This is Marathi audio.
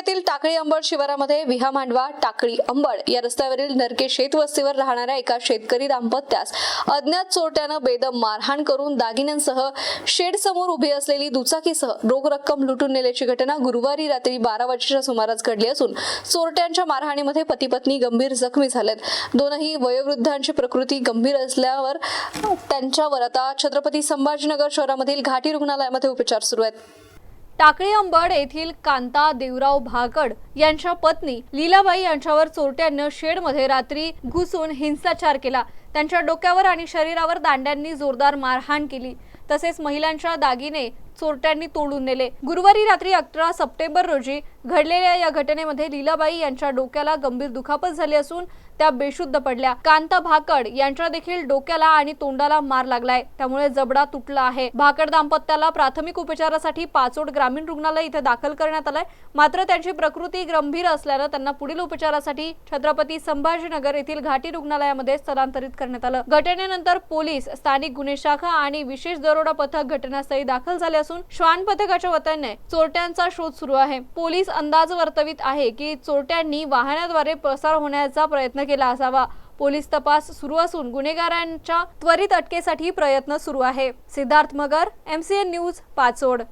पुण्यातील टाकळी अंबड शिवारामध्ये विहामांडवा टाकळी अंबड या रस्त्यावरील नरके शेतवस्तीवर राहणाऱ्या एका शेतकरी दाम्पत्यास अज्ञात चोरट्यानं बेदम मारहाण करून दागिन्यांसह शेड समोर उभी असलेली दुचाकीसह रोख रक्कम लुटून नेल्याची घटना गुरुवारी रात्री बारा वाजेच्या सुमारास घडली असून चोरट्यांच्या मारहाणीमध्ये पती पत्नी गंभीर जखमी झालेत. दोनही वयोवृद्धांची प्रकृती गंभीर असल्यावर त्यांच्यावर आता छत्रपती संभाजीनगर शहरामधील घाटी रुग्णालयामध्ये उपचार सुरू आहेत. टाकळी अंबड येथील कांता देवराव भाकड यांच्या पत्नी लीलाबाई यांच्यावर चोरट्यानं शेडमध्ये रात्री घुसून हिंसाचार केला. त्यांच्या डोक्यावर आणि शरीरावर दांड्यांनी जोरदार मारहाण केली. तसेच महिलांच्या दागिने चोरट्यांनी तोडून नेले. गुरुवारी रात्री अकरा सप्टेंबर रोजी घडलेल्या या घटनेमध्ये लीलाबाई यांच्या डोक्याला गंभीर दुखापत झाली असून त्या बेशुद्ध पडल्या. कांता भाकड यांच्या देखील डोक्याला आणि तोंडाला मार लागलाय. त्यामुळे जबडा तुटला आहे. भाकड दाम्पत्याला प्राथमिक उपचारासाठी पाचोड ग्रामीण रुग्णालय इथे दाखल करण्यात आलंय. मात्र त्यांची प्रकृती गंभीर असल्यानं त्यांना पुढील उपचारासाठी छत्रपती संभाजीनगर येथील घाटी रुग्णालयामध्ये स्थलांतरित करण्यात आलं. घटनेनंतर पोलीस स्थानिक गुन्हे शाखा आणि विशेष दरोडा पथक घटनास्थळी दाखल झाले असून श्वान पथकाच्या वतीने चोरट्यांचा शोध सुरू आहे. पोलीस अंदाज वर्तवित आहे की चोरट्यांनी वाहनाद्वारे प्रसार होण्याचा प्रयत्न केला असावा. पोलीस तपास सुरू असून गुन्हेगारांच्या त्वरित अटकेसाठी प्रयत्न सुरू आहे. Siddharth Magar MCN news Pachod.